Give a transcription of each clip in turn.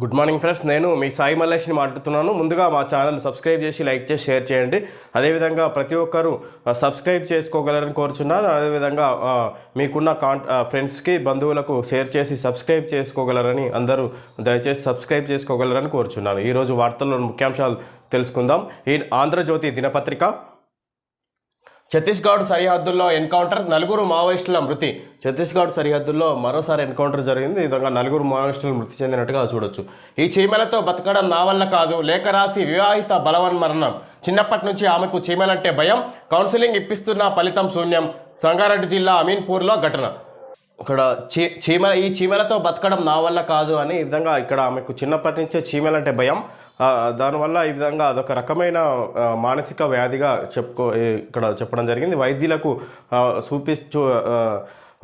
Good morning friends నేను మీ సాయి మల్లేష్ని మాట్లాడుతున్నాను. ముందుగా మా ఛానల్ సబ్స్క్రైబ్ చేసి లైక్ చేసి షేర్ చేయండి. అదేవిధంగా ప్రతి ఒక్కరూ సబ్స్క్రైబ్ చేసుకోగలరని కోరుచున్నాను. అదేవిధంగా మీకున్న కాన్ ఫ్రెండ్స్కి బంధువులకు షేర్ చేసి సబ్స్క్రైబ్ చేసుకోగలరని అందరూ దయచేసి సబ్స్క్రైబ్ చేసుకోగలరని కోరుచున్నాను. ఈరోజు వార్తల్లో ముఖ్యాంశాలు తెలుసుకుందాం. ఈ ఆంధ్రజ్యోతి దినపత్రిక ఛత్తీస్గఢ్ సరిహద్దుల్లో ఎన్కౌంటర్ నలుగురు మావోయిస్టుల మృతి. ఛత్తీస్గఢ్ సరిహద్దుల్లో మరోసారి ఎన్కౌంటర్ జరిగింది. ఈ విధంగా నలుగురు మావోయిస్టులు మృతి చెందినట్టుగా చూడొచ్చు. ఈ చీమలతో బతకడం నా వల్ల కాదు. లేఖ రాసి వివాహిత బలవన్మరణం. చిన్నప్పటి నుంచి ఆమెకు చీమలంటే భయం. కౌన్సిలింగ్ ఇప్పిస్తున్న ఫలితం శూన్యం. సంగారెడ్డి జిల్లా అమీన్పూర్లో ఘటన. ఇక్కడ చీ చీమ ఈ చీమలతో బతకడం నా వల్ల కాదు అని విధంగా ఇక్కడ ఆమెకు చిన్నప్పటి నుంచే చీమలంటే భయం. దానివల్ల ఈ విధంగా అదొక రకమైన మానసిక వ్యాధిగా చెప్పుకో ఇక్కడ చెప్పడం జరిగింది. వైద్యులకు చూపించు చూపిస్తూ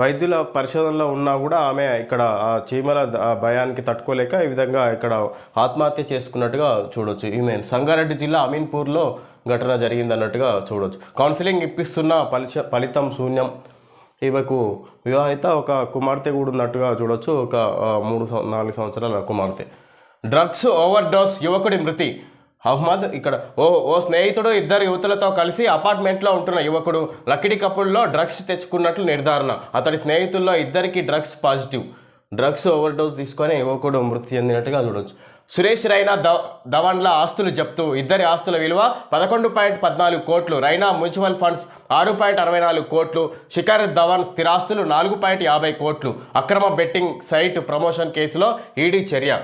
వైద్యుల పరిశోధనలో ఉన్నా కూడా ఆమె ఇక్కడ ఆ చీమల భయానికి తట్టుకోలేక ఈ విధంగా ఇక్కడ ఆత్మహత్య చేసుకున్నట్టుగా చూడొచ్చు. ఈమె సంగారెడ్డి జిల్లా అమీన్పూర్లో ఘటన జరిగిందన్నట్టుగా చూడవచ్చు చూడొచ్చు. కౌన్సిలింగ్ ఇప్పిస్తున్న ఫలిత ఫలితం శూన్యం. ఈమెకు వివాహిత ఒక కుమార్తె కూడా ఉన్నట్టుగా చూడొచ్చు. ఒక మూడు నాలుగు సంవత్సరాల కుమార్తె. డ్రగ్స్ ఓవర్ డోస్ యువకుడి మృతి. అహ్మద్ ఇక్కడ ఓ ఓ స్నేహితుడు ఇద్దరు యువతులతో కలిసి అపార్ట్మెంట్లో ఉంటున్న యువకుడు లకిడి కప్పుల్లో డ్రగ్స్ తెచ్చుకున్నట్లు నిర్ధారణ. అతడి స్నేహితుల్లో ఇద్దరికి drugs positive. Drugs overdose తీసుకొని యువకుడు మృతి చెందినట్టుగా చూడొచ్చు. సురేష్ రైనా ద ధవన్ల ఆస్తులు జప్తు. ఇద్దరి ఆస్తుల విలువ పదకొండు పాయింట్ పద్నాలుగు కోట్లు. రైనా మ్యూచువల్ ఫండ్స్ ఆరు పాయింట్ అరవై నాలుగు కోట్లు. శిఖర్ ధవన్ స్థిరాస్తులు నాలుగు పాయింట్ యాభై కోట్లు. అక్రమ బెట్టింగ్ సైట్ ప్రమోషన్ కేసులో ఈడీ చర్య.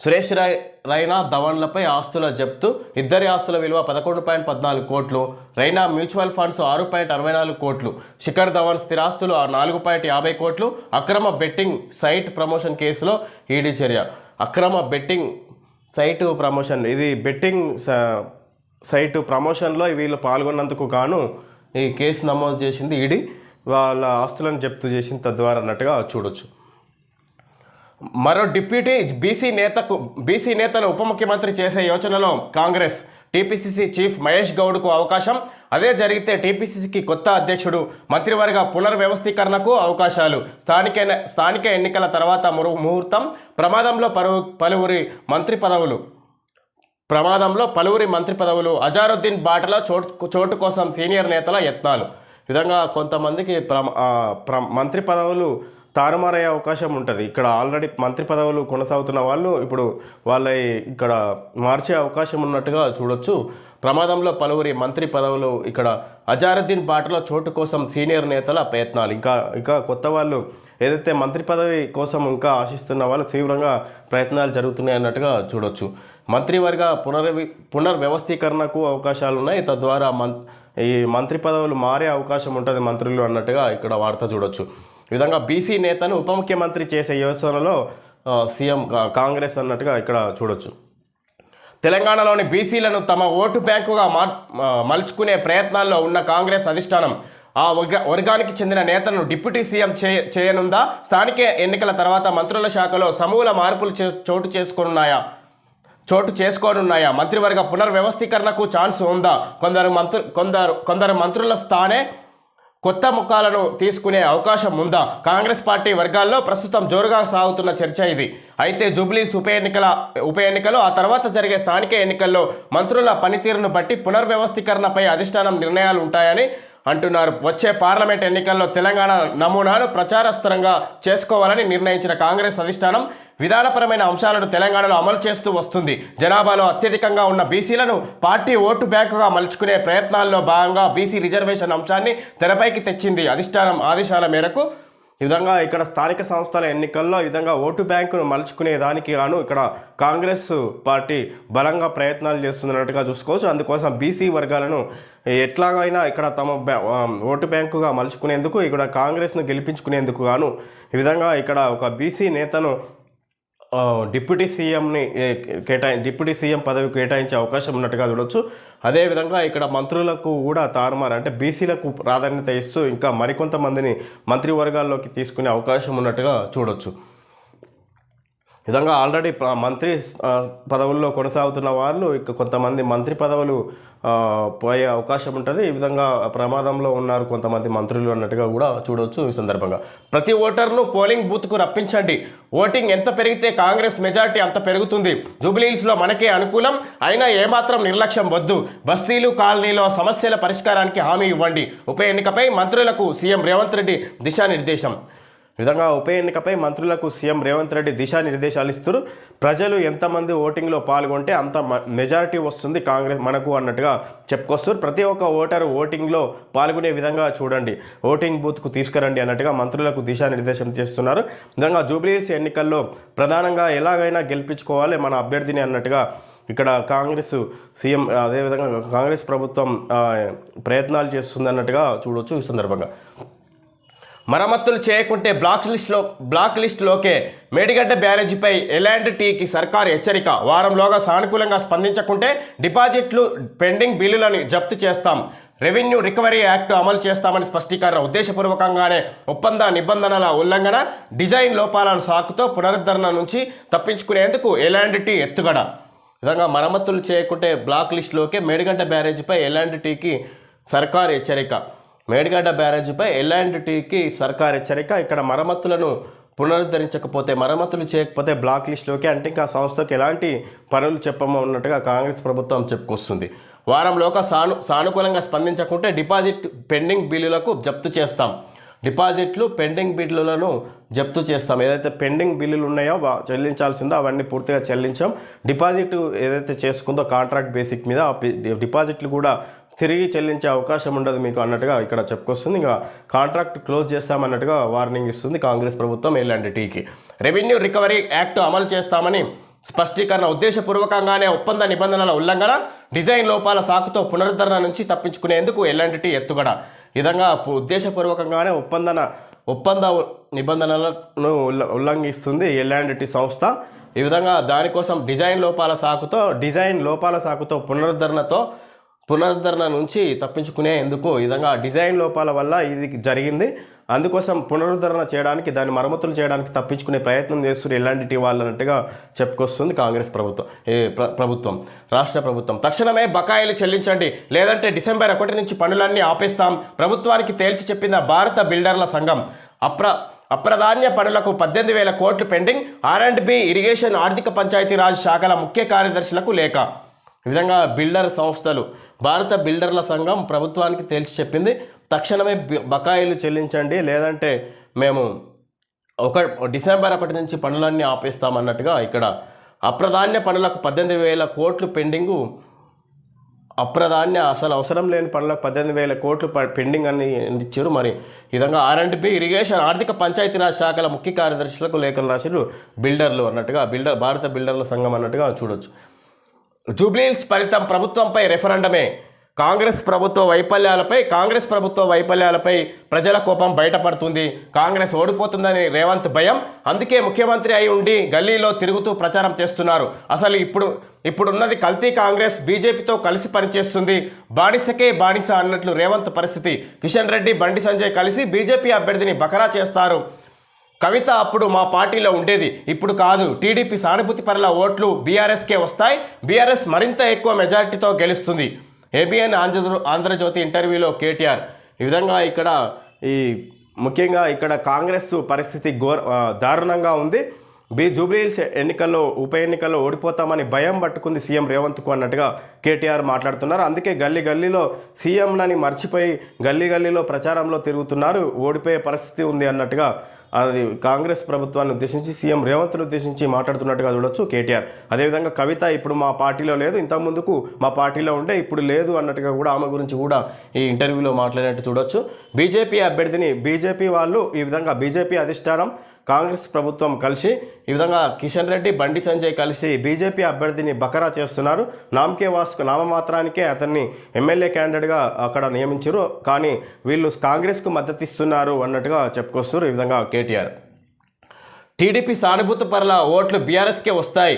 సురేష్ రై రైనా ధవన్లపై ఆస్తుల జప్తు ఇద్దరి ఆస్తుల విలువ పదకొండు పాయింట్ పద్నాలుగు కోట్లు రైనా మ్యూచువల్ ఫండ్స్ ఆరు పాయింట్ అరవై నాలుగు కోట్లు శిఖర్ ధవన్ స్థిరాస్తులు నాలుగు పాయింట్ యాభై కోట్లు అక్రమ బెట్టింగ్ సైట్ ప్రమోషన్ కేసులో ఈడీ చర్య. అక్రమ బెట్టింగ్ సైటు ప్రమోషన్ ఇది బెట్టింగ్ స- సైటు ప్రమోషన్లో వీళ్ళు పాల్గొన్నందుకు గాను ఈ కేసు నమోదు చేసింది ఈడీ. వాళ్ళ ఆస్తులను జప్తు చేసింది తద్వారా అన్నట్టుగా చూడొచ్చు. మరో డిప్యూటీ బీసీ నేతకు బీసీ నేతను ఉప ముఖ్యమంత్రి చేసే యోచనలో కాంగ్రెస్ టీపీసీసీ చీఫ్ మహేష్ గౌడ్కు అవకాశం. అదే జరిగితే టీపీసీసీకి కొత్త అధ్యక్షుడు మంత్రివర్గ పునర్వ్యవస్థీకరణకు అవకాశాలు. స్థానిక స్థానిక ఎన్నికల తర్వాత మురు ముహూర్తం. ప్రమాదంలో పలు పలువురి మంత్రి పదవులు. ప్రమాదంలో పలువురి మంత్రి పదవులు. అజారుద్దీన్ బాటలో చోటు చోటు కోసం సీనియర్ నేతల యత్నాలు. విధంగా కొంతమందికి ప్ర- మంత్రి పదవులు తారుమారయ్యే అవకాశం ఉంటుంది. ఇక్కడ ఆల్రెడీ మంత్రి పదవులు కొనసాగుతున్న వాళ్ళు ఇప్పుడు వాళ్ళ ఇక్కడ మార్చే అవకాశం ఉన్నట్టుగా చూడొచ్చు. ప్రమాదంలో పలువురి మంత్రి పదవులు ఇక్కడ అజారుద్దీన్ బాటలో చోటు కోసం సీనియర్ నేతల ప్రయత్నాలు. ఇంకా ఇంకా కొత్త వాళ్ళు ఏదైతే మంత్రి పదవి కోసం ఇంకా ఆశిస్తున్న వాళ్ళు తీవ్రంగా ప్రయత్నాలు జరుగుతున్నాయి అన్నట్టుగా చూడొచ్చు. మంత్రివర్గ పునర్వి పునర్వ్యవస్థీకరణకు అవకాశాలు ఉన్నాయి తద్వారా మం ఈ మంత్రి పదవులు మారే అవకాశం ఉంటుంది మంత్రులు అన్నట్టుగా ఇక్కడ వార్త చూడొచ్చు. ఈ విధంగా బీసీ నేతను ఉప ముఖ్యమంత్రి చేసే యోచనలో సీఎం కాంగ్రెస్ అన్నట్టుగా ఇక్కడ చూడొచ్చు. తెలంగాణలోని బీసీలను తమ ఓటు బ్యాంకుగా మార్ మలుచుకునే ప్రయత్నాల్లో ఉన్న కాంగ్రెస్ అధిష్టానం ఆ వర్గానికి చెందిన నేతను డిప్యూటీ సీఎం చే చేయనుందా? స్థానిక ఎన్నికల తర్వాత మంత్రుల శాఖలో సమూల మార్పులు చే- చోటు చేసుకోనున్నాయా? చోటు చేసుకోనున్నాయా? మంత్రివర్గ పునర్వ్యవస్థీకరణకు ఛాన్స్ ఉందా? కొందరు మంత్రు కొందరు కొందరు మంత్రుల స్థానే కొత్త ముఖాలను తీసుకునే అవకాశం ఉందా? కాంగ్రెస్ పార్టీ వర్గాల్లో ప్రస్తుతం జోరుగా సాగుతున్న చర్చ ఇది. అయితే జూబ్లీస్ ఉప ఎన్నికల ఉప ఎన్నికలు ఆ తర్వాత జరిగే స్థానిక ఎన్నికల్లో మంత్రుల పనితీరును బట్టి పునర్వ్యవస్థీకరణపై అధిష్టానం నిర్ణయాలు ఉంటాయని అంటున్నారు. వచ్చే పార్లమెంట్ ఎన్నికల్లో తెలంగాణ నమూనాను ప్రచారస్థరంగా చేసుకోవాలని నిర్ణయించిన కాంగ్రెస్ అధిష్టానం విధానపరమైన అంశాలను తెలంగాణలో అమలు చేస్తూ వస్తుంది. జనాభాలో అత్యధికంగా ఉన్న బీసీలను పార్టీ ఓటు బ్యాంకుగా మలుచుకునే ప్రయత్నాల్లో భాగంగా బీసీ రిజర్వేషన్ అంశాన్ని తెరపైకి తెచ్చింది అధిష్టానం ఆదేశాల మేరకు. ఈ విధంగా ఇక్కడ స్థానిక సంస్థల ఎన్నికల్లో ఈ విధంగా ఓటు బ్యాంకును మలుచుకునే దానికి గాను ఇక్కడ కాంగ్రెస్ పార్టీ బలంగా ప్రయత్నాలు చేస్తున్నట్టుగా చూసుకోవచ్చు. అందుకోసం బీసీ వర్గాలను ఎట్లాగైనా ఇక్కడ తమ ఓటు బ్యాంకుగా మలుచుకునేందుకు ఇక్కడ కాంగ్రెస్ను గెలిపించుకునేందుకు గాను ఈ విధంగా ఇక్కడ ఒక బీసీ నేతను డిప్యూటీ సీఎంని కేటాయి డిప్యూటీ సీఎం పదవి కేటాయించే అవకాశం ఉన్నట్టుగా చూడొచ్చు. అదేవిధంగా ఇక్కడ మంత్రులకు కూడా తారుమారు అంటే బీసీలకు ప్రాధాన్యత ఇస్తూ ఇంకా మరికొంతమందిని మంత్రివర్గాల్లోకి తీసుకునే అవకాశం ఉన్నట్టుగా చూడొచ్చు. విధంగా ఆల్రెడీ మంత్రి పదవుల్లో కొనసాగుతున్న వాళ్ళు ఇక కొంతమంది మంత్రి పదవులు పోయే అవకాశం ఉంటుంది. ఈ విధంగా ప్రమాదంలో ఉన్నారు కొంతమంది మంత్రులు అన్నట్టుగా కూడా చూడవచ్చు ఈ సందర్భంగా. ప్రతి ఓటర్ను పోలింగ్ బూత్కు రప్పించండి. ఓటింగ్ ఎంత పెరిగితే కాంగ్రెస్ మెజార్టీ అంత పెరుగుతుంది. జూబ్లీహిల్స్లో మనకే అనుకూలం అయినా ఏమాత్రం నిర్లక్ష్యం వద్దు. బస్తీలు కాలనీలో సమస్యల పరిష్కారానికి హామీ ఇవ్వండి. ఉప ఎన్నికపై మంత్రులకు సీఎం రేవంత్ రెడ్డి దిశానిర్దేశం. విధంగా ఉప ఎన్నికపై మంత్రులకు సీఎం రేవంత్ రెడ్డి దిశానిర్దేశాలు ఇస్తారు ప్రజలు ఎంతమంది ఓటింగ్లో పాల్గొంటే అంత మ- మెజారిటీ వస్తుంది కాంగ్రెస్ మనకు అన్నట్టుగా చెప్పుకొస్తారు ప్రతి ఒక్క ఓటరు ఓటింగ్లో పాల్గొనే విధంగా చూడండి. ఓటింగ్ బూత్కు తీసుకురండి అన్నట్టుగా మంత్రులకు దిశానిర్దేశం చేస్తున్నారు. విధంగా జూబ్లీహిల్స్ ఎన్నికల్లో ప్రధానంగా ఎలాగైనా గెలిపించుకోవాలి మన అభ్యర్థిని అన్నట్టుగా ఇక్కడ కాంగ్రెస్ సీఎం అదేవిధంగా కాంగ్రెస్ ప్రభుత్వం ప్రయత్నాలు చేస్తుంది అన్నట్టుగా చూడవచ్చు ఈ సందర్భంగా. మరమ్మతులు చేయకుంటే బ్లాక్ లిస్ట్లో బ్లాక్ లిస్టులోకే మేడిగడ్డ బ్యారేజీపై ఎలాంటి టీకి సర్కారు హెచ్చరిక. వారంలోగా సానుకూలంగా స్పందించకుంటే డిపాజిట్లు పెండింగ్ బిల్లులను జప్తు చేస్తాం. రెవెన్యూ రికవరీ యాక్ట్ అమలు చేస్తామని స్పష్టీకరణ. ఉద్దేశపూర్వకంగానే ఒప్పంద నిబంధనల ఉల్లంఘన డిజైన్ లోపాలను సాకుతో పునరుద్ధరణ నుంచి తప్పించుకునేందుకు ఎలాంటి టీ ఎత్తుగడ. విధంగా మరమ్మతులు చేయకుంటే బ్లాక్ లిస్టులోకే మేడిగడ్డ బ్యారేజీపై ఎలాంటి టీకి సర్కారు హెచ్చరిక. మేడిగడ్డ బ్యారేజీపై ఎల్లాంటి టీకి సర్కార్ హెచ్చరిక. ఇక్కడ మరమ్మతులను పునరుద్ధరించకపోతే మరమ్మతులు చేయకపోతే బ్లాక్ లిస్టులోకి అంటే ఇంకా సంస్థకు ఎలాంటి పనులు చెప్పమో ఉన్నట్టుగా కాంగ్రెస్ ప్రభుత్వం చెప్పుకొస్తుంది. వారంలోగా సాను సానుకూలంగా స్పందించకుంటే డిపాజిట్ పెండింగ్ బిల్లులకు జప్తు చేస్తాం. డిపాజిట్లు పెండింగ్ బిల్లులను జప్తు చేస్తాం. ఏదైతే పెండింగ్ బిల్లులు ఉన్నాయో చెల్లించాల్సిందో అవన్నీ పూర్తిగా చెల్లించాం. డిపాజిట్ ఏదైతే చేసుకుందో కాంట్రాక్ట్ బేసిక్ మీద డిపాజిట్లు కూడా తిరిగి చెల్లించే అవకాశం ఉండదు మీకు అన్నట్టుగా ఇక్కడ చెప్పుకొస్తుంది. ఇంకా కాంట్రాక్ట్ క్లోజ్ చేస్తామన్నట్టుగా వార్నింగ్ ఇస్తుంది కాంగ్రెస్ ప్రభుత్వం ఎలాంటి టీకి రెవెన్యూ రికవరీ యాక్ట్ అమలు చేస్తామని స్పష్టీకరణ ఉద్దేశపూర్వకంగానే ఒప్పంద నిబంధనల ఉల్లంఘన డిజైన్ లోపాల సాకుతో పునరుద్ధరణ నుంచి తప్పించుకునేందుకు ఎలాంటి ఎత్తుగడ. విధంగా పు- ఉద్దేశపూర్వకంగానే ఒప్పందన ఒప్పంద నిబంధనలను ఉల్లంఘిస్తుంది ఎలాంటి సంస్థ. ఈ విధంగా దానికోసం డిజైన్ లోపాల సాకుతో డిజైన్ లోపాల సాకుతో పునరుద్ధరణతో పునరుద్ధరణ నుంచి తప్పించుకునే ఎందుకు? ఈ విధంగా డిజైన్ లోపాల వల్ల ఇది జరిగింది. అందుకోసం పునరుద్ధరణ చేయడానికి దాన్ని మరమ్మతులు చేయడానికి తప్పించుకునే ప్రయత్నం చేస్తున్న ఎలాంటి వాళ్ళు అన్నట్టుగా చెప్పుకొస్తుంది కాంగ్రెస్ ప్రభుత్వం ఏ ప్రభుత్వం రాష్ట్ర ప్రభుత్వం. తక్షణమే బకాయిలు చెల్లించండి. లేదంటే డిసెంబర్ ఒకటి నుంచి పనులన్నీ ఆపేస్తాం. ప్రభుత్వానికి తేల్చి చెప్పింది భారత బిల్డర్ల సంఘం అప్ర అప్రధాన్య పనులకు పద్దెనిమిది వేల కోట్లు pending. R and B irrigation ఆర్థిక పంచాయతీరాజ్ శాఖల ముఖ్య కార్యదర్శులకు లేఖ. ఈ విధంగా బిల్డర్ సంస్థలు భారత బిల్డర్ల సంఘం ప్రభుత్వానికి తేల్చి చెప్పింది. తక్షణమే బకాయిలు చెల్లించండి. లేదంటే మేము ఒక డిసెంబర్ ఒకటి నుంచి పనులన్నీ ఆపేస్తామన్నట్టుగా ఇక్కడ అప్రధాన్య పనులకు పద్దెనిమిది వేల కోట్లు పెండింగు. అప్రధాన్య అసలు అవసరం లేని పనులకు పద్దెనిమిది వేల కోట్లు ప- పెండింగ్ అని ఇచ్చారు. మరి ఈ విధంగా ఆర్ అండ్ బి ఇరిగేషన్ ఆర్థిక పంచాయతీరాజ్ శాఖల ముఖ్య కార్యదర్శులకు లేఖలు రాసిరు బిల్డర్లు అన్నట్టుగా బిల్డర్ భారత బిల్డర్ల సంఘం అన్నట్టుగా చూడొచ్చు. జూబ్లీహిల్స్ ఫలితం ప్రభుత్వంపై రెఫరెండమే. కాంగ్రెస్ ప్రభుత్వ వైఫల్యాలపై కాంగ్రెస్ ప్రభుత్వ వైఫల్యాలపై ప్రజల కోపం బయటపడుతుంది. కాంగ్రెస్ ఓడిపోతుందని రేవంత్ భయం. అందుకే ముఖ్యమంత్రి అయి ఉండి గల్లీలో తిరుగుతూ ప్రచారం చేస్తున్నారు. అసలు ఇప్పుడు ఇప్పుడున్నది కల్తీ కాంగ్రెస్ బీజేపీతో కలిసి పనిచేస్తుంది. బానిసకే బానిస అన్నట్లు రేవంత్ పరిస్థితి. కిషన్ రెడ్డి బండి సంజయ్ కలిసి బీజేపీ అభ్యర్థిని బకరా చేస్తారు. కవిత అప్పుడు మా పార్టీలో ఉండేది. ఇప్పుడు కాదు. టీడీపీ సానుభూతి పరుల ఓట్లు బీఆర్ఎస్కే వస్తాయి. బీఆర్ఎస్ మరింత ఎక్కువ మెజారిటీతో గెలుస్తుంది. ఏబిఎన్ ఆంధ్ర ఆంధ్రజ్యోతి ఇంటర్వ్యూలో కేటీఆర్ ఈ విధంగా ఇక్కడ ఈ ముఖ్యంగా ఇక్కడ కాంగ్రెస్ పరిస్థితి ఘోర దారుణంగా ఉంది. బి జూబ్లీహిల్స్ ఎన్నికల్లో ఉప ఎన్నికల్లో ఓడిపోతామని భయం పట్టుకుంది సీఎం రేవంత్కు అన్నట్టుగా కేటీఆర్ మాట్లాడుతున్నారు. అందుకే గల్లీ గల్లీలో సీఎంలని మర్చిపోయి గల్లీ గల్లీలో ప్రచారంలో తిరుగుతున్నారు. ఓడిపోయే పరిస్థితి ఉంది అన్నట్టుగా అది కాంగ్రెస్ ప్రభుత్వాన్ని ఉద్దేశించి సీఎం రేవంత్ను ఉద్దేశించి మాట్లాడుతున్నట్టుగా చూడొచ్చు కేటీఆర్. అదేవిధంగా కవిత ఇప్పుడు మా పార్టీలో లేదు ఇంతకు ముందుకు మా పార్టీలో ఉండే ఇప్పుడు లేదు అన్నట్టుగా కూడా ఆమె గురించి కూడా ఈ ఇంటర్వ్యూలో మాట్లాడినట్టు చూడొచ్చు. బీజేపీ అభ్యర్థిని బీజేపీ వాళ్ళు ఈ విధంగా బీజేపీ అధిష్టానం కాంగ్రెస్ ప్రభుత్వం కలిసి ఈ విధంగా కిషన్ రెడ్డి బండి సంజయ్ కలిసి బీజేపీ అభ్యర్థిని బకరా చేస్తున్నారు. నామకే వాస్కు నామమాత్రానికే అతన్ని ఎమ్మెల్యే క్యాండిడేట్గా అక్కడ నియమించారు. కానీ వీళ్ళు కాంగ్రెస్కు మద్దతు ఇస్తున్నారు అన్నట్టుగా చెప్పుకొస్తారు ఈ విధంగా కేటీఆర్. టీడీపీ సానుభూతి పరుల ఓట్లు బీఆర్ఎస్కే వస్తాయి.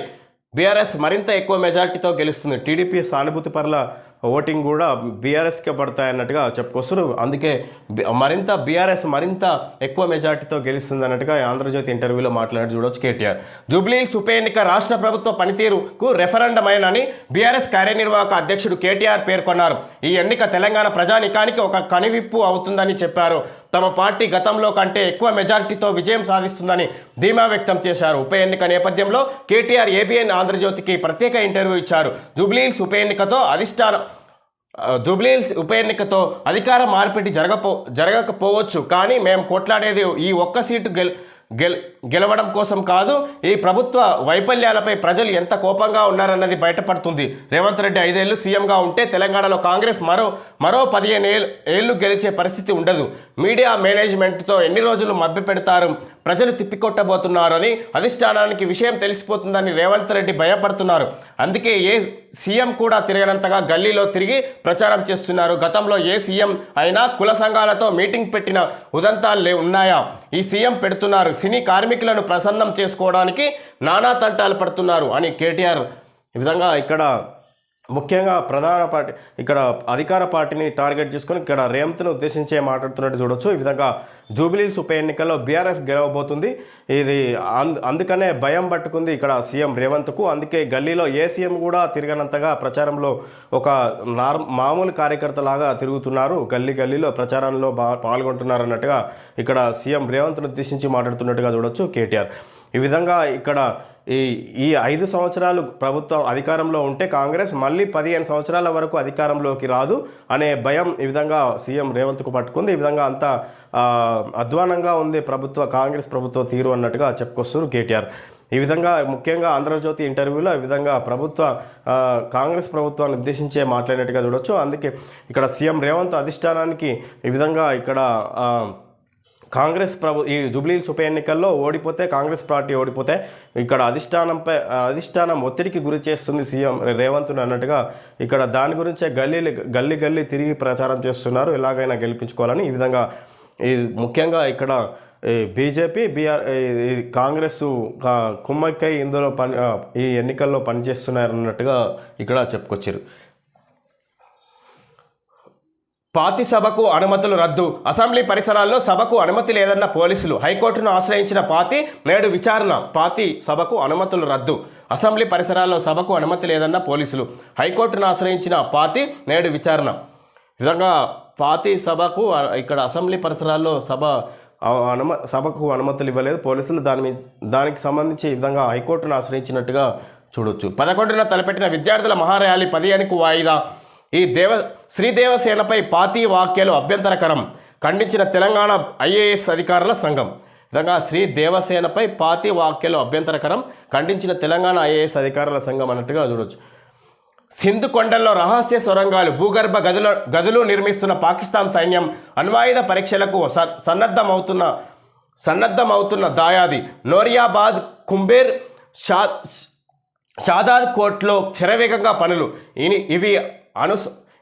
బీఆర్ఎస్ మరింత ఎక్కువ మెజార్టీతో గెలుస్తుంది. టీడీపీ సానుభూతి పరుల ఓటింగ్ కూడా బీఆర్ఎస్కే పడతాయన్నట్టుగా చెప్పుకొస్తారు అందుకే మరింత బీఆర్ఎస్ మరింత ఎక్కువ మెజార్టీతో గెలుస్తుంది అన్నట్టుగా ఆంధ్రజ్యోతి ఇంటర్వ్యూలో మాట్లాడి చూడొచ్చు కేటీఆర్. జూబ్లీహిల్స్ ఉప ఎన్నిక రాష్ట్ర ప్రభుత్వ పనితీరుకు రెఫరెండం అయినని బీఆర్ఎస్ కార్యనిర్వాహక అధ్యక్షుడు కేటీఆర్ పేర్కొన్నారు. ఈ ఎన్నిక తెలంగాణ ప్రజానికానికి ఒక కనివిప్పు అవుతుందని చెప్పారు. తమ పార్టీ గతంలో కంటే ఎక్కువ మెజార్టీతో విజయం సాధిస్తుందని ధీమా వ్యక్తం చేశారు. ఉప ఎన్నిక నేపథ్యంలో కేటీఆర్ ఏబిఎన్ ఆంధ్రజ్యోతికి ప్రత్యేక ఇంటర్వ్యూ ఇచ్చారు. జూబ్లీహిల్స్ ఉప ఎన్నికతో అధిష్టానం జూబ్లీహిల్స్ ఉప ఎన్నికతో అధికార మార్పిడి జరగపో జరగకపోవచ్చు. కానీ మేము కొట్లాడేది ఈ ఒక్క సీటు గెల్ గెల్ గెలవడం కోసం కాదు ఈ ప్రభుత్వ వైఫల్యాలపై ప్రజలు ఎంత కోపంగా ఉన్నారన్నది బయటపడుతుంది. రేవంత్ రెడ్డి ఐదేళ్ళు సీఎంగా ఉంటే తెలంగాణలో కాంగ్రెస్ మరో మరో పదిహేను ఏళ్ళు ఏళ్ళు గెలిచే పరిస్థితి ఉండదు. మీడియా మేనేజ్మెంట్తో ఎన్ని రోజులు మభ్య పెడతారు? ప్రజలు తిప్పికొట్టబోతున్నారని అధిష్టానానికి విషయం తెలిసిపోతుందని రేవంత్ రెడ్డి భయపడుతున్నారు. అందుకే ఏ సీఎం కూడా తిరగనంతగా గల్లీలో తిరిగి ప్రచారం చేస్తున్నారు. గతంలో ఏ సీఎం అయినా కుల సంఘాలతో మీటింగ్ పెట్టిన ఉదంతాలు లే- ఉన్నాయా? ఈ సీఎం పెడుతున్నారు. సినీ కార్మికులను ప్రసన్నం చేసుకోవడానికి నానా తంటాలు పడుతున్నారు అని కేటీఆర్ ఈ విధంగా ఇక్కడ ముఖ్యంగా ప్రధాన పార్టీ ఇక్కడ అధికార పార్టీని టార్గెట్ చేసుకొని ఇక్కడ రేవంత్ను ఉద్దేశించే మాట్లాడుతున్నట్టు చూడొచ్చు. ఈ విధంగా జూబిలీస్ ఉప ఎన్నికల్లో బీఆర్ఎస్ గెలవబోతుంది. ఇది అందుకనే భయం పట్టుకుంది ఇక్కడ సీఎం రేవంత్కు. అందుకే గల్లీలో ఏ సీఎం కూడా తిరగనంతగా ప్రచారంలో ఒక నార్ మామూలు కార్యకర్తలాగా తిరుగుతున్నారు. గల్లీ గల్లీలో ప్రచారంలో బా పాల్గొంటున్నారు అన్నట్టుగా ఇక్కడ సీఎం రేవంత్ను ఉద్దేశించి మాట్లాడుతున్నట్టుగా చూడొచ్చు కేటీఆర్. ఈ విధంగా ఇక్కడ ఈ ఈ ఐదు సంవత్సరాలు ప్రభుత్వం అధికారంలో ఉంటే కాంగ్రెస్ మళ్ళీ పదిహేను సంవత్సరాల వరకు అధికారంలోకి రాదు అనే భయం ఈ విధంగా సీఎం రేవంత్కు పట్టుకుంది. ఈ విధంగా అంత అధ్వానంగా ఉంది ప్రభుత్వ కాంగ్రెస్ ప్రభుత్వ తీరు అన్నట్టుగా చెప్పుకొస్తారు కేటీఆర్. ఈ విధంగా ముఖ్యంగా ఆంధ్రజ్యోతి ఇంటర్వ్యూలో ఈ విధంగా ప్రభుత్వ కాంగ్రెస్ ప్రభుత్వాన్ని ఉద్దేశించే మాట్లాడినట్టుగా చూడొచ్చు. అందుకే ఇక్కడ సీఎం రేవంత్ అధిష్టానానికి ఈ విధంగా ఇక్కడ కాంగ్రెస్ ప్రభు ఈ జూబ్లీహిల్స్ ఉప ఎన్నికల్లో ఓడిపోతే కాంగ్రెస్ పార్టీ ఓడిపోతే ఇక్కడ అధిష్టానంపై అధిష్టానం ఒత్తిడికి గురి చేస్తుంది సీఎం రేవంత్ అన్నట్టుగా ఇక్కడ దాని గురించే గల్లీలు గల్లీ గల్లీ తిరిగి ప్రచారం చేస్తున్నారు. ఎలాగైనా గెలిపించుకోవాలని ఈ విధంగా ఈ ముఖ్యంగా ఇక్కడ బీజేపీ బీఆర్ కాంగ్రెస్ కుమ్మక్కై ఇందులో పని ఈ ఎన్నికల్లో పనిచేస్తున్నారన్నట్టుగా ఇక్కడ చెప్పుకొచ్చారు. పాతి సభకు అనుమతులు రద్దు. అసెంబ్లీ పరిసరాల్లో సభకు అనుమతి లేదన్న పోలీసులు హైకోర్టును ఆశ్రయించిన పాతి నేడు విచారణ. పాతి సభకు అనుమతులు రద్దు. అసెంబ్లీ పరిసరాల్లో సభకు అనుమతి లేదన్న పోలీసులు హైకోర్టును ఆశ్రయించిన పాతి నేడు విచారణ. విధంగా పాతి సభకు ఇక్కడ అసెంబ్లీ పరిసరాల్లో సభ అనుమ సభకు అనుమతులు ఇవ్వలేదు. పోలీసులు దాని మీ- దానికి సంబంధించి ఈ విధంగా హైకోర్టును ఆశ్రయించినట్టుగా చూడొచ్చు. పదకొండున తలపెట్టిన విద్యార్థుల మహార్యాలీ పదిహేనుకు వాయిదా. ఈ దేవ శ్రీదేవసేనపై పాతీ వాక్యాలు అభ్యంతరకరం. ఖండించిన తెలంగాణ ఐఏఎస్ అధికారుల సంఘం. విధంగా శ్రీ దేవసేనపై పాతి వాక్యాలు అభ్యంతరకరం. ఖండించిన తెలంగాణ ఐఏఎస్ అధికారుల సంఘం అన్నట్టుగా చూడొచ్చు. సింధు కొండల్లో రహస్య సొరంగాలు భూగర్భ గదుల గదులు నిర్మిస్తున్న పాకిస్తాన్ సైన్యం అణ్వాయుధ పరీక్షలకు స- సన్నద్ధమవుతున్న సన్నద్ధమవుతున్న దాయాది. నోరియాబాద్ కుంబేర్ షా షాదాద్ కోట్లో శరవేగంగా పనులు. ఇని ఇవి అను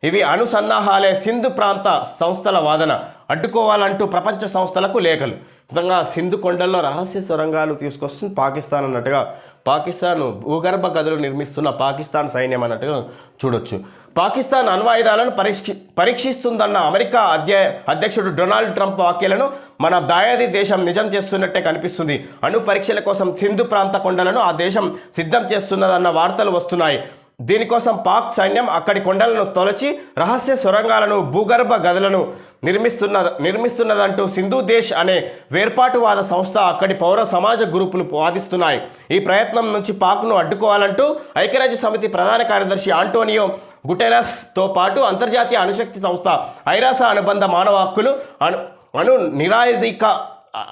ఇవి అనుసన్నాహాలే సింధు ప్రాంత సంస్థల వాదన. అడ్డుకోవాలంటూ ప్రపంచ సంస్థలకు లేఖలు. విధంగా సింధు కొండల్లో రహస్య సొరంగాలు తీసుకొస్తుంది పాకిస్తాన్ అన్నట్టుగా. పాకిస్తాన్ భూగర్భ గదులు నిర్మిస్తున్న పాకిస్తాన్ సైన్యం అన్నట్టుగా చూడొచ్చు. పాకిస్తాన్ అణ్వాయుధాలను పరీక్షి పరీక్షిస్తుందన్న అమెరికా అధ్య అధ్యక్షుడు డొనాల్డ్ ట్రంప్ వ్యాఖ్యలను మన దాయాది దేశం నిజం చేస్తున్నట్టే కనిపిస్తుంది. అణు పరీక్షల కోసం సింధు ప్రాంత కొండలను ఆ దేశం సిద్ధం చేస్తున్నదన్న వార్తలు వస్తున్నాయి. దీనికోసం పాక్ సైన్యం అక్కడి కొండలను తొలచి రహస్య సొరంగాలను భూగర్భ గదులను నిర్మిస్తున్న నిర్మిస్తున్నదంటూ సింధు దేశ్ అనే వేర్పాటువాద సంస్థ అక్కడి పౌర సమాజ గ్రూపులు వాదిస్తున్నాయి. ఈ ప్రయత్నం నుంచి పాక్ను అడ్డుకోవాలంటూ ఐక్యరాజ్య సమితి ప్రధాన కార్యదర్శి ఆంటోనియో గుటెరస్తో పాటు అంతర్జాతీయ అణుశక్తి సంస్థ ఐరాస అనుబంధ మానవ హక్కులు అణు అణు నిరాయుధిక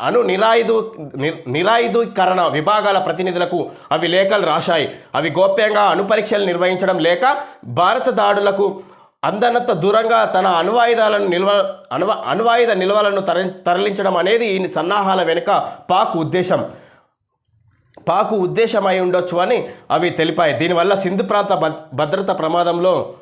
అణు నిరాయుధు నిరాయుధీకరణ విభాగాల ప్రతినిధులకు అవి లేఖలు రాశాయి. అవి గోప్యంగా అణుపరీక్షలు నిర్వహించడం లేక భారత దాడులకు అందనంత దూరంగా తన అణువాయుధాలను నిల్వ అణువ అణువాయుధ నిల్వలను తర తరలించడం అనేది ఈ సన్నాహాల వెనుక పాక్ ఉద్దేశం. పాకు ఉద్దేశమై ఉండొచ్చు అని అవి తెలిపాయి. దీనివల్ల సింధు ప్రాంత భద్రత ప్రమాదంలో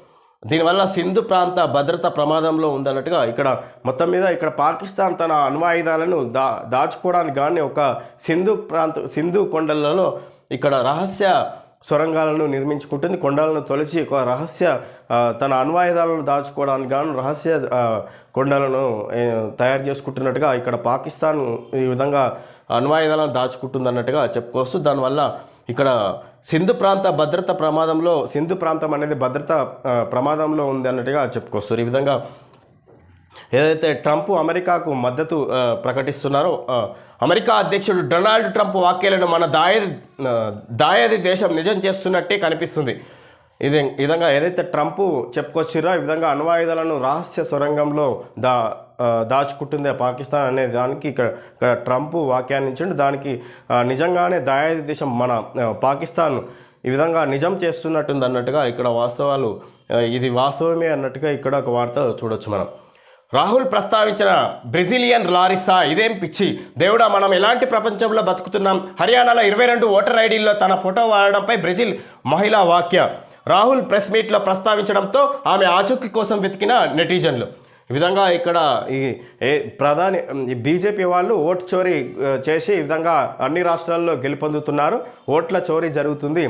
దీనివల్ల సింధు ప్రాంత భద్రత ప్రమాదంలో ఉందన్నట్టుగా ఇక్కడ మొత్తం మీద ఇక్కడ పాకిస్తాన్ తన అణ్వాయుధాలను దా దాచుకోవడానికి కానీ ఒక సింధు ప్రాంత సింధు కొండలలో ఇక్కడ రహస్య సొరంగాలను నిర్మించుకుంటుంది. కొండలను తొలిచి ఒక రహస్య తన అణ్వాయుధాలను దాచుకోవడానికి గాను రహస్య కొండలను తయారు చేసుకుంటున్నట్టుగా ఇక్కడ పాకిస్తాన్ ఈ విధంగా అణ్వాయుధాలను దాచుకుంటుంది అన్నట్టుగా చెప్పుకోవచ్చు. దానివల్ల ఇక్కడ సింధు ప్రాంత భద్రత ప్రమాదంలో సింధు ప్రాంతం అనేది భద్రత ప్రమాదంలో ఉంది అన్నట్టుగా చెప్పుకొస్తారు. ఈ విధంగా ఏదైతే ట్రంప్ అమెరికాకు మద్దతు ప్రకటిస్తున్నారో అమెరికా అధ్యక్షుడు డొనాల్డ్ ట్రంప్ వ్యాఖ్యలను మన దాయది దాయది దేశం నిజం చేస్తున్నట్టే కనిపిస్తుంది. ఇది విధంగా ఏదైతే ట్రంప్ చెప్పుకొచ్చిరో ఈ విధంగా అణ్వాయుధాలను రహస్య సొరంగంలో దా దాచుకుంటుంది పాకిస్తాన్ అనే దానికి ఇక్కడ ఇక్కడ ట్రంప్ వ్యాఖ్యానించండి. దానికి నిజంగానే దాయాది దేశం మన పాకిస్తాన్ ఈ విధంగా నిజం చేస్తున్నట్టుంది అన్నట్టుగా ఇక్కడ వాస్తవాలు ఇది వాస్తవమే అన్నట్టుగా ఇక్కడ ఒక వార్త చూడొచ్చు మనం. రాహుల్ ప్రస్తావించిన బ్రెజిలియన్ లారిసా ఇదేం పిచ్చి? దేవుడా మనం ఎలాంటి ప్రపంచంలో బతుకుతున్నాం? హర్యానాలో ఇరవై రెండు ఓటర్ ఐడీల్లో తన ఫోటో వాడడంపై బ్రెజిల్ మహిళా వాక్య రాహుల్ ప్రెస్ మీట్లో ప్రస్తావించడంతో ఆమె ఆచూకీ కోసం వెతికిన నెటిజన్లు. ఈ విధంగా ఇక్కడ ఈ ఏ ప్రధాని ఈ బీజేపీ వాళ్ళు ఓటు చోరీ చేసి ఈ విధంగా అన్ని రాష్ట్రాల్లో గెలుపొందుతున్నారు. ఓట్ల చోరీ జరుగుతుంది.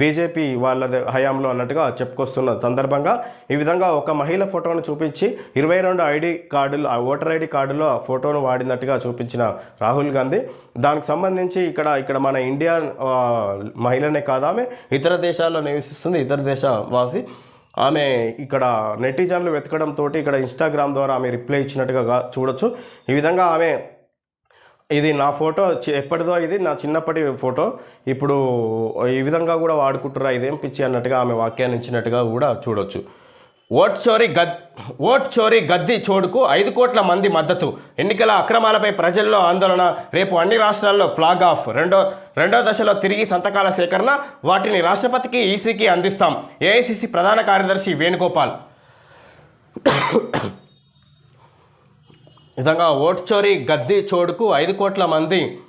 బీజేపీ వాళ్ళ హయాంలో అన్నట్టుగా చెప్పుకొస్తున్న సందర్భంగా ఈ విధంగా ఒక మహిళ ఫోటోను చూపించి ఇరవై రెండు ఐడి కార్డులు ఆ ఓటర్ ఐడి కార్డులో ఫోటోను వాడినట్టుగా చూపించిన రాహుల్ గాంధీ. దానికి సంబంధించి ఇక్కడ ఇక్కడ మన ఇండియా మహిళనే కాదామే ఇతర దేశాల్లో నివసిస్తుంది ఇతర దేశ వాసి ఆమె ఇక్కడ నెటిజన్లు వెతకడంతో ఇక్కడ ఇన్స్టాగ్రామ్ ద్వారా ఆమె రిప్లై ఇచ్చినట్టుగా చూడొచ్చు. ఈ విధంగా ఆమె ఇది నా ఫోటో ఎప్పటిదో ఇది నా చిన్నప్పటి ఫోటో. ఇప్పుడు ఈ విధంగా కూడా వాడుకుంటురా ఇదేం పిచ్చి అన్నట్టుగా ఆమె వ్యాఖ్యానించినట్టుగా కూడా చూడొచ్చు. ఓట్ చోరీ గద్ ఓట్ చోరీ గద్ది చోడుకు ఐదు కోట్ల మంది మద్దతు. ఎన్నికల అక్రమాలపై ప్రజల్లో ఆందోళన. రేపు అన్ని రాష్ట్రాల్లో ఫ్లాగ్ ఆఫ్. రెండో రెండో దశలో తిరిగి సంతకాల సేకరణ. వాటిని రాష్ట్రపతికి ఈసీకి అందిస్తాం. ఏఐసిసి ప్రధాన కార్యదర్శి వేణుగోపాల్. విధంగా ఓట్ చోరీ గద్ది చోడుకు ఐదు కోట్ల మంది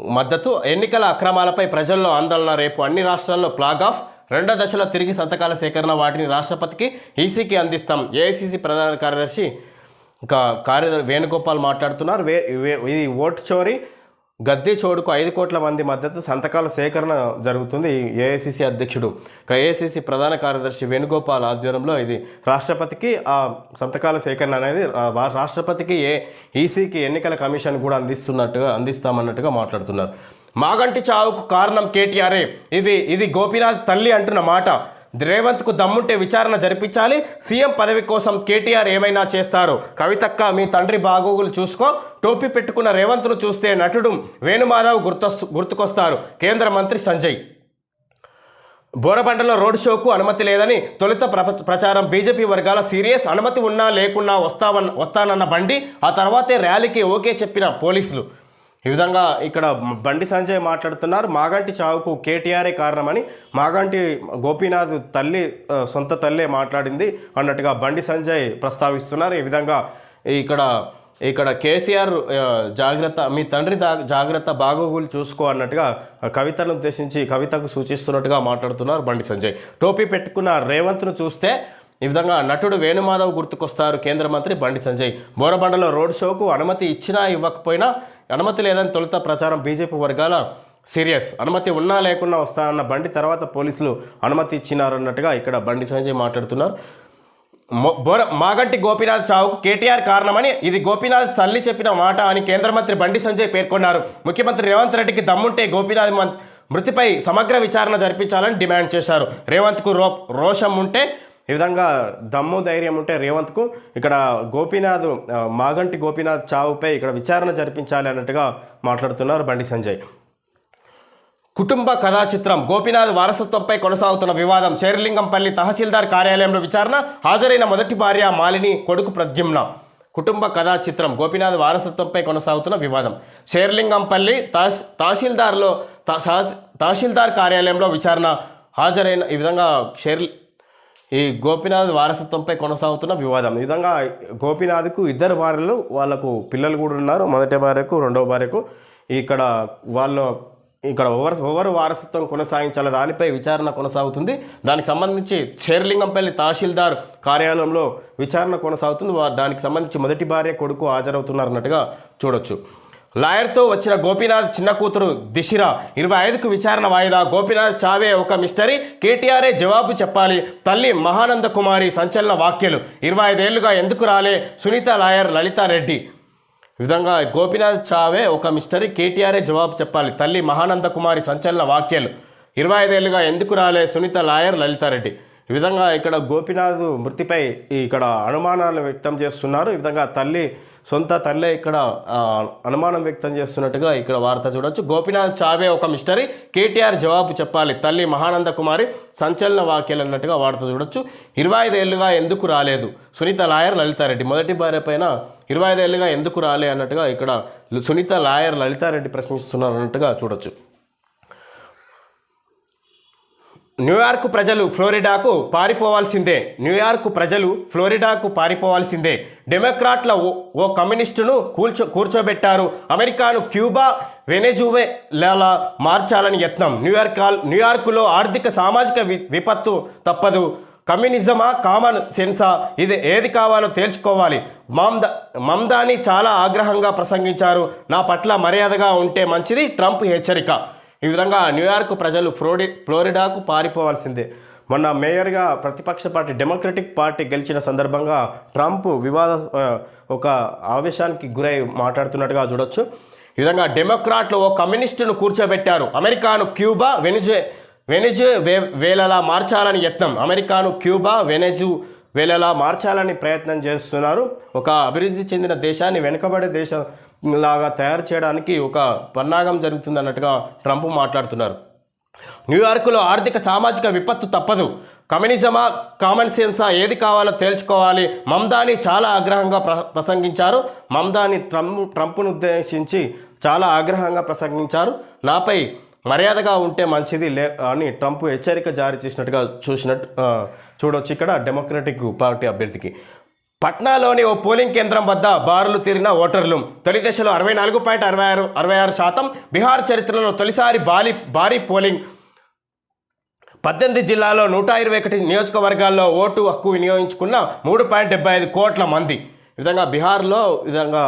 మద్దతు. ఎన్నికల అక్రమాలపై ప్రజల్లో ఆందోళన. రేపు అన్ని రాష్ట్రాల్లో ఫ్లాగ్ ఆఫ్. రెండో దశలో తిరిగి సంతకాల సేకరణ వాటిని రాష్ట్రపతికి ఈసీకి అందిస్తాం. ఏఐసీసీ ప్రధాన కార్యదర్శి ఇంకా కార్యదర్శి వేణుగోపాల్ మాట్లాడుతున్నారు. వే వే- ఇది ఓటు చోరీ గద్దె చోడుకు ఐదు కోట్ల మంది మద్దతు సంతకాల సేకరణ జరుగుతుంది. ఏఐసిసి అధ్యక్షుడు ఏఐసిసి ప్రధాన కార్యదర్శి వేణుగోపాల్ ఆధ్వర్యంలో ఇది. రాష్ట్రపతికి ఆ సంతకాల సేకరణ అనేది రాష్ట్రపతికి ఏ ఈసీకి ఎన్నికల కమిషన్ కూడా అందిస్తున్నట్టుగా అందిస్తామన్నట్టుగా మాట్లాడుతున్నారు. మాగంటి చావుకు కారణం కేటీఆర్ఏ ఇది ఇది గోపీనాథ్ తల్లి అంటున్న మాట. రేవంత్కు దమ్ముంటే విచారణ జరిపించాలి. సీఎం పదవి కోసం కేటీఆర్ ఏమైనా చేస్తారు? కవితక్క మీ తండ్రి బాగోగులు చూసుకో. టోపీ పెట్టుకున్న రేవంత్ను చూస్తే నటుడు వేణుమాధవ్ గుర్తొస్తు గుర్తుకొస్తారు కేంద్ర మంత్రి సంజయ్. బోరబండలో రోడ్ షోకు అనుమతి లేదని తొలుత ప్రచారం బీజేపీ వర్గాల సీరియస్ అనుమతి ఉన్నా లేకున్నా వస్తావన్ వస్తానన్న బండి ఆ తర్వాతే ర్యాలీకి ఓకే చెప్పిన పోలీసులు. ఈ విధంగా ఇక్కడ బండి సంజయ్ మాట్లాడుతున్నారు. మాగంటి చావుకు కేటీఆర్ఏ కారణమని మాగంటి గోపీనాథ్ తల్లి సొంత తల్లే మాట్లాడింది అన్నట్టుగా బండి సంజయ్ ప్రస్తావిస్తున్నారు. ఈ విధంగా ఇక్కడ ఇక్కడ కేసీఆర్ జాగ్రత్త మీ తండ్రి జాగ్రత్త బాగోగులు చూసుకో అన్నట్టుగా కవితను ఉద్దేశించి కవితకు సూచిస్తున్నట్టుగా మాట్లాడుతున్నారు బండి సంజయ్. టోపీ పెట్టుకున్న రేవంత్ను చూస్తే ఈ విధంగా నటుడు వేణుమాధవ్ గుర్తుకొస్తారు కేంద్ర మంత్రి బండి సంజయ్. బోరబండలో రోడ్ షోకు అనుమతి ఇచ్చినా ఇవ్వకపోయినా అనుమతి లేదని తొలుత ప్రచారం బీజేపీ వర్గాల సీరియస్. అనుమతి ఉన్నా లేకున్నా వస్తానన్న బండి తర్వాత పోలీసులు అనుమతి ఇచ్చినారన్నట్టుగా ఇక్కడ బండి సంజయ్ మాట్లాడుతున్నారు. బోర మాగంటి గోపీనాథ్ చావుకు కేటీఆర్ కారణమని ఇది గోపీనాథ్ తల్లి చెప్పిన మాట అని కేంద్ర మంత్రి బండి సంజయ్ పేర్కొన్నారు. ముఖ్యమంత్రి రేవంత్ రెడ్డికి దమ్ముంటే గోపీనాథ్ మృతిపై సమగ్ర విచారణ జరిపించాలని డిమాండ్ చేశారు. రేవంత్కు రో రోషం ఉంటే ఈ విధంగా దమ్ము ధైర్యం ఉంటే రేవంత్కు ఇక్కడ గోపీనాథ్ మాగంటి గోపీనాథ్ చావుపై ఇక్కడ విచారణ జరిపించాలి అన్నట్టుగా మాట్లాడుతున్నారు బండి సంజయ్. కుటుంబ కథా చిత్రం గోపీనాథ్ వారసత్వంపై కొనసాగుతున్న వివాదం శేర్లింగంపల్లి తహసీల్దార్ కార్యాలయంలో విచారణ హాజరైన మొదటి భార్య మాలిని కొడుకు ప్రద్యుమ్న. కుటుంబ కథా చిత్రం గోపీనాథ్ వారసత్వంపై కొనసాగుతున్న వివాదం శేర్లింగంపల్లి తహస్ తహసీల్దార్లో తహసీల్దార్ కార్యాలయంలో విచారణ హాజరైన ఈ విధంగా షేర్ ఈ గోపినాథ్ వారసత్వంపై కొనసాగుతున్న వివాదం. ఈ విధంగా గోపినాథ్కు ఇద్దరు భార్యలు వాళ్ళకు పిల్లలు కూడా ఉన్నారు. మొదటి భార్యకు రెండవ భార్యకు. ఇక్కడ వాళ్ళు ఇక్కడ ఎవరు ఎవరు వారసత్వం కొనసాగించాలి దానిపై విచారణ కొనసాగుతుంది. దానికి సంబంధించి షేర్లింగంపల్లి తహసీల్దార్ కార్యాలయంలో విచారణ కొనసాగుతుంది. వా- దానికి సంబంధించి మొదటి భార్య కొడుకు హాజరవుతున్నారన్నట్టుగా చూడొచ్చు. లాయర్తో వచ్చిన గోపీనాథ్ చిన్న కూతురు దిశిర ఇరవై ఐదుకు విచారణ వాయిదా. గోపీనాథ్ చావే ఒక మిస్టరీ. కేటీఆర్ఏ జవాబు చెప్పాలి. తల్లి మహానంద కుమారి సంచలన వ్యాఖ్యలు. ఇరవై ఐదేళ్ళుగా ఎందుకు రాలే? సునీత లాయర్ లలితారెడ్డి. విధంగా గోపీనాథ్ చావే ఒక మిస్టరీ. కేటీఆర్ఏ జవాబు చెప్పాలి. తల్లి మహానంద కుమారి సంచలన వ్యాఖ్యలు. ఇరవై ఐదేళ్ళుగా ఎందుకు రాలే? సునీత లాయర్ లలితారెడ్డి. ఈ విధంగా ఇక్కడ గోపీనాథ్ మృతిపై ఇక్కడ అనుమానాలు వ్యక్తం చేస్తున్నారు. ఈ విధంగా తల్లి సొంత తల్లే ఇక్కడ అనుమానం వ్యక్తం చేస్తున్నట్టుగా ఇక్కడ వార్త చూడొచ్చు. గోపీనాథ్ చావే ఒక మిస్టరీ. కేటీఆర్ జవాబు చెప్పాలి. తల్లి మహానంద కుమారి సంచలన వ్యాఖ్యలు అన్నట్టుగా వార్త చూడొచ్చు. ఇరవై ఐదేళ్ళుగా ఎందుకు రాలేదు? సునీత లాయర్ లలితారెడ్డి. మొదటి భార్య పైన ఇరవై ఐదేళ్ళుగా ఎందుకు రాలే అన్నట్టుగా ఇక్కడ సునీత లాయర్ లలితారెడ్డి ప్రశ్నిస్తున్నారు అన్నట్టుగా చూడొచ్చు. న్యూయార్క్ ప్రజలు ఫ్లోరిడాకు పారిపోవాల్సిందే. న్యూయార్క్ ప్రజలు ఫ్లోరిడాకు పారిపోవాల్సిందే. డెమోక్రాట్ల ఓ- కమ్యూనిస్టును కూల్చో కూర్చోబెట్టారు. అమెరికాను క్యూబా వెనెజువేలా మార్చాలని యత్నం. న్యూయార్క్ కాల్- ఆర్థిక సామాజిక వి- విపత్తు తప్పదు. కమ్యూనిజమా కామన్ సెన్సా? ఇది ఏది కావాలో తేల్చుకోవాలి. మమ్ద మమ్దాని చాలా ఆగ్రహంగా ప్రసంగించారు. నా పట్ల మర్యాదగా ఉంటే మంచిది. ట్రంప్ హెచ్చరిక. ఈ విధంగా న్యూయార్క్ ప్రజలు ఫ్లోరి ఫ్లోరిడాకు పారిపోవాల్సిందే. మొన్న మేయర్గా ప్రతిపక్ష పార్టీ డెమోక్రటిక్ పార్టీ గెలిచిన సందర్భంగా ట్రంప్ వివాద ఒక ఆవేశానికి గురై మాట్లాడుతున్నట్టుగా చూడొచ్చు. ఈ విధంగా డెమోక్రాట్లు ఓ కమ్యూనిస్టును కూర్చోబెట్టారు. అమెరికాను క్యూబా వెనిజే వెనిజు వే వేలలా మార్చాలని యత్నం. అమెరికాను క్యూబా వెనెజు వేలలా మార్చాలని ప్రయత్నం చేస్తున్నారు. ఒక అభివృద్ధి చెందిన దేశాన్ని వెనుకబడే దేశం లాగా తయారు చేయడానికి ఒక పన్నాగం జరుగుతుంది అన్నట్టుగా ట్రంప్ మాట్లాడుతున్నారు. న్యూయార్క్లో ఆర్థిక సామాజిక విపత్తు తప్పదు. కమ్యూనిజమా కామన్ సెన్సా ఏది కావాలో తేల్చుకోవాలి. మమ్దాని చాలా ఆగ్రహంగా ప్ర ప్రసంగించారు. మమ్దాని ట్రంప్ ట్రంప్ను ఉద్దేశించి చాలా ఆగ్రహంగా ప్రసంగించారు. నాపై మర్యాదగా ఉంటే మంచిది లే అని ట్రంప్ హెచ్చరిక జారీ చేసినట్టుగా చూసినట్టు చూడొచ్చు ఇక్కడ డెమోక్రటిక్ పార్టీ అభ్యర్థికి. పట్నాలోని ఓ పోలింగ్ కేంద్రం వద్ద బారులు తీరిన ఓటర్లు. తొలి దశలో అరవై నాలుగు పాయింట్ అరవై ఆరు అరవై ఆరు శాతం. బీహార్ చరిత్రలో తొలిసారి భారీ భారీ పోలింగ్. పద్దెనిమిది జిల్లాలో నూట ఇరవై ఒకటి నియోజకవర్గాల్లో ఓటు హక్కు వినియోగించుకున్న మూడు పాయింట్ డెబ్బై ఐదు కోట్ల మంది. విధంగా బీహార్లో విధంగా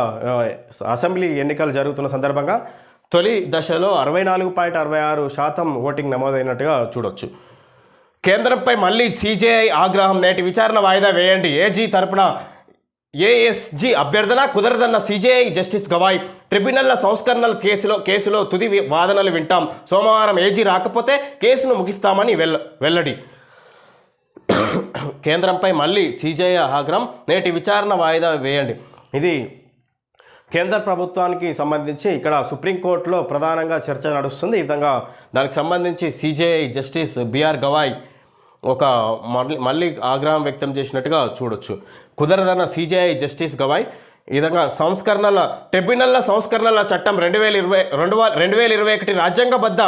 అసెంబ్లీ ఎన్నికలు జరుగుతున్న సందర్భంగా తొలి దశలో అరవై నాలుగు పాయింట్ అరవై ఆరు శాతం ఓటింగ్ నమోదైనట్టుగా చూడొచ్చు. కేంద్రంపై మళ్ళీ సీజేఐ ఆగ్రహం నేటి విచారణ వాయిదా వేయండి. ఏజీ తరపున ఏఎస్జీ అభ్యర్థన కుదరదన్న సీజేఐ జస్టిస్ గవాయ్. ట్రిబ్యునల్ల సంస్కరణల కేసులో కేసులో తుది వాదనలు వింటాం. సోమవారం ఏజీ రాకపోతే కేసును ముగిస్తామని వెల్ వెల్లడి. కేంద్రంపై మళ్ళీ సీజేఐ ఆగ్రహం నేటి విచారణ వాయిదా వేయండి. ఇది కేంద్ర ప్రభుత్వానికి సంబంధించి ఇక్కడ సుప్రీంకోర్టులో ప్రధానంగా చర్చ నడుస్తుంది. ఈ విధంగా దానికి సంబంధించి సిజేఐ జస్టిస్ బిఆర్ గవాయ్ ఒక మళ్ళీ మళ్ళీ ఆగ్రహం వ్యక్తం చేసినట్టుగా చూడొచ్చు. కుదరదన్న సిజేఐ జస్టిస్ గవాయ్ ఈ విధంగా సంస్కరణల ట్రిబ్యునల్ల సంస్కరణల చట్టం రెండు వేల ఇరవై రెండు రెండు వేల ఇరవై ఒకటి రాజ్యాంగబద్ధ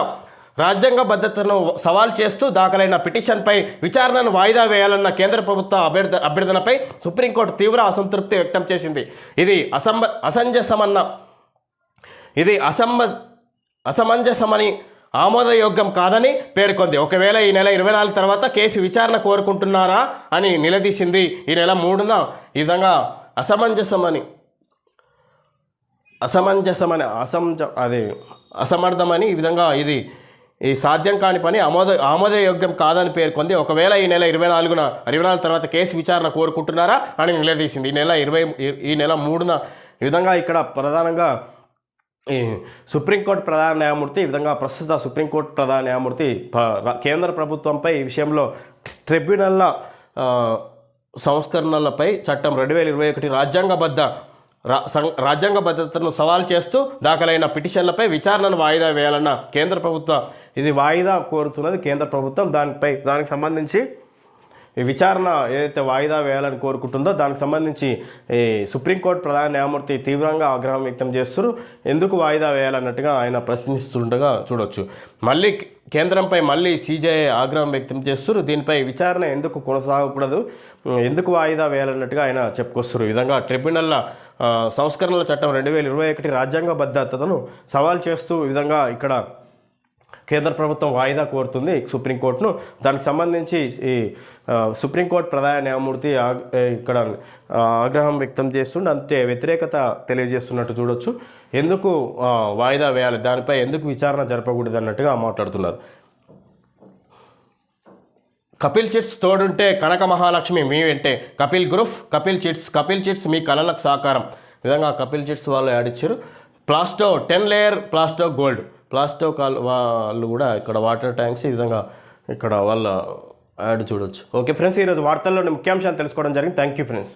రాజ్యాంగ భద్రతను సవాల్ చేస్తూ దాఖలైన పిటిషన్పై విచారణను వాయిదా వేయాలన్న కేంద్ర ప్రభుత్వ అభ్యర్థ అభ్యర్థనపై సుప్రీంకోర్టు తీవ్ర అసంతృప్తి వ్యక్తం చేసింది. ఇది అసంబ అసంజసమన్న ఇది అసంబ అసమంజసమని ఆమోదయోగ్యం కాదని పేర్కొంది. ఒకవేళ ఈ నెల ఇరవై నాలుగు తర్వాత కేసు విచారణ కోరుకుంటున్నారా అని నిలదీసింది. ఈ నెల మూడున ఈ విధంగా అసమంజసమని అసమంజసమని అసంజ అది అసమర్థమని ఈ విధంగా ఇది ఈ సాధ్యం కాని పని ఆమోద ఆమోదయోగ్యం కాదని పేర్కొంది. ఒకవేళ ఈ నెల ఇరవై నాలుగున ఇరవై నాలుగు తర్వాత కేసు విచారణ కోరుకుంటున్నారా అని నిలదీసింది. ఈ నెల ఇరవై ఈ నెల మూడున ఈ విధంగా ఇక్కడ ప్రధానంగా ఈ సుప్రీంకోర్టు ప్రధాన న్యాయమూర్తి ఈ విధంగా ప్రస్తుత సుప్రీంకోర్టు ప్రధాన న్యాయమూర్తి ప- కేంద్ర ప్రభుత్వంపై ఈ విషయంలో ట్రిబ్యునల్ల సంస్కరణలపై చట్టం రెండు వేల ఇరవై ఒకటి రాజ్యాంగబద్ధ రా సం- రాజ్యాంగ భద్రతను సవాల్ చేస్తూ దాఖలైన పిటిషన్లపై విచారణను వాయిదా వేయాలన్న కేంద్ర ప్రభుత్వం ఇది వాయిదా కోరుతున్నది కేంద్ర ప్రభుత్వం. దానిపై దానికి సంబంధించి విచారణ ఏదైతే వాయిదా వేయాలని కోరుకుంటుందో దానికి సంబంధించి ఈ సుప్రీంకోర్టు ప్రధాన న్యాయమూర్తి తీవ్రంగా ఆగ్రహం వ్యక్తం చేస్తారు ఎందుకు వాయిదా వేయాలన్నట్టుగా ఆయన ప్రశ్నిస్తుండగా చూడొచ్చు. మళ్ళీ కేంద్రంపై మళ్ళీ సీజేఐ ఆగ్రహం వ్యక్తం చేస్తారు దీనిపై విచారణ ఎందుకు కొనసాగకూడదు? ఎందుకు వాయిదా వేయాలన్నట్టుగా ఆయన చెప్పుకొస్తారు ఈ విధంగా ట్రిబ్యునల్ల సంస్కరణల చట్టం రెండు వేల ఇరవై ఒకటి రాజ్యాంగ భద్రతను సవాల్ చేస్తూ విధంగా ఇక్కడ కేంద్ర ప్రభుత్వం వాయిదా కోరుతుంది సుప్రీంకోర్టును. దానికి సంబంధించి ఈ సుప్రీంకోర్టు ప్రధాన న్యాయమూర్తి ఇక్కడ ఆగ్రహం వ్యక్తం చేస్తుండే. అంతే వ్యతిరేకత తెలియజేస్తున్నట్టు చూడొచ్చు. ఎందుకు వాయిదా వేయాలి? దానిపై ఎందుకు విచారణ జరపకూడదు అన్నట్టుగా మాట్లాడుతున్నారు. కపిల్ చిట్స్ తోడుంటే కనక మహాలక్ష్మి మీ వెంటే. Kapil group Kapil chits Kapil chits మీ కళలకు సాకారం. విధంగా కపిల్ చిట్స్ వాళ్ళు యాడ్ ఇచ్చారు. Plasto ten layer Plasto gold. Plasto call వాళ్ళు కూడా ఇక్కడ వాటర్ ట్యాంక్స్ ఈ విధంగా ఇక్కడ వాళ్ళ యాడ్ చూడొచ్చు. ఓకే ఫ్రెండ్స్ ఈరోజు వార్తల్లోని ముఖ్యాంశాలు తెలుసుకోవడం జరిగింది. Thank you friends.